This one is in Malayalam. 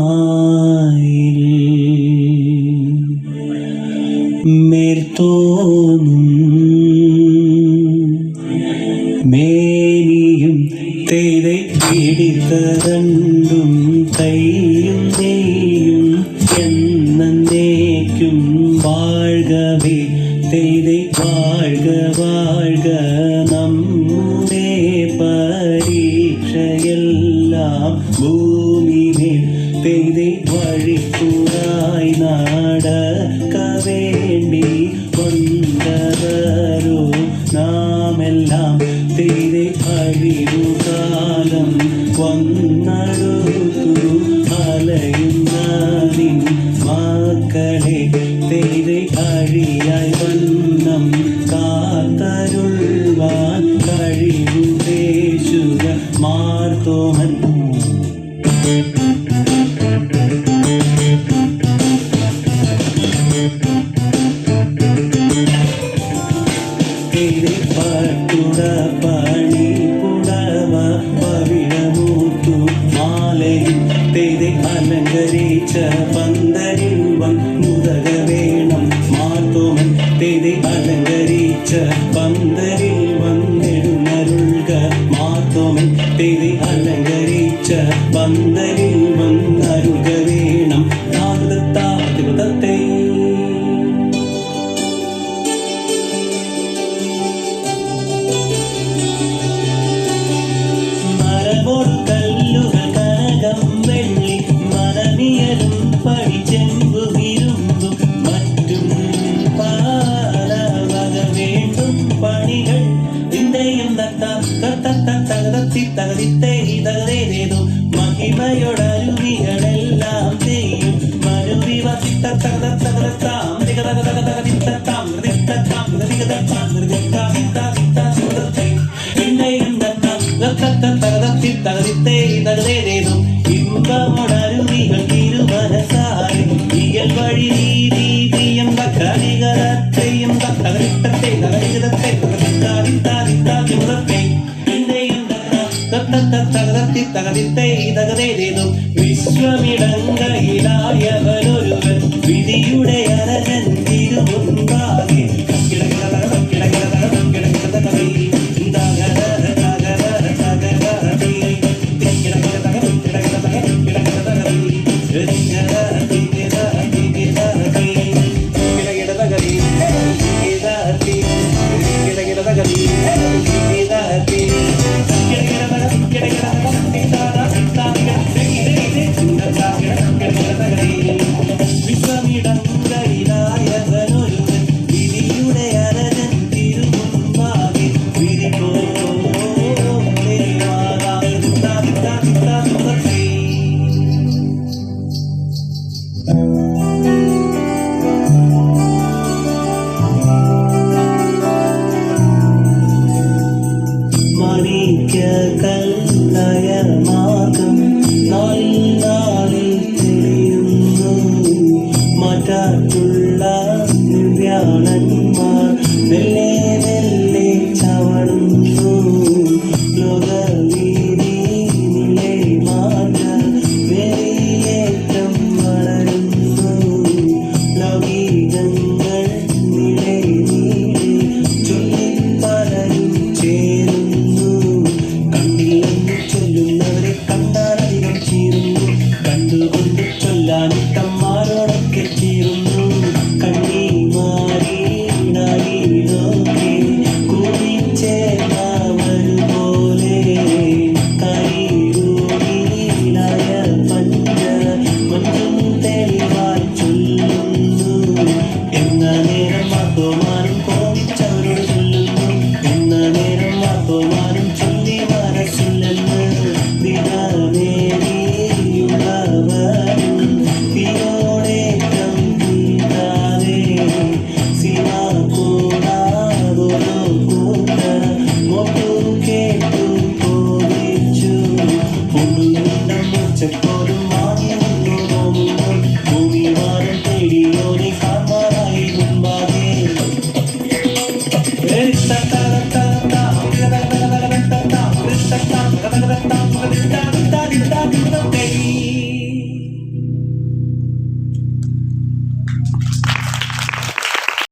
പീലിയുമായിൽ മേൽത്തോന്നും മേനിയും തേനെ പിടിത്തരണ്ടും കൈയും செய்தே வாழ்க வாழ்க நம்மே பரீட்சையெல்லாம் பூமிமேல் பெய்தே வழிக்குழாய் நாடக்க வேண்டி வந்தவரோ நாமெல்லாம் பெய்தே அழிவு காலம் വന്നടുത്തു അലയും பெய்தை அலங்கரித்த பங்கு തകർത്തി തകർത്തെ ഇതകതേതേതും മഹിമയോടരുവികളെല്ലാം ചെയ്യും മരുവി വസിത്ത തകത തകർത്താം തകതകതകതകതിത്താം നിർത്താം നിർഗതാം നിർഗതാം തകർത്തി തകർത്തെ ഇതകതേതേ പലതേതും വിശ്വമിടങ്ങ não.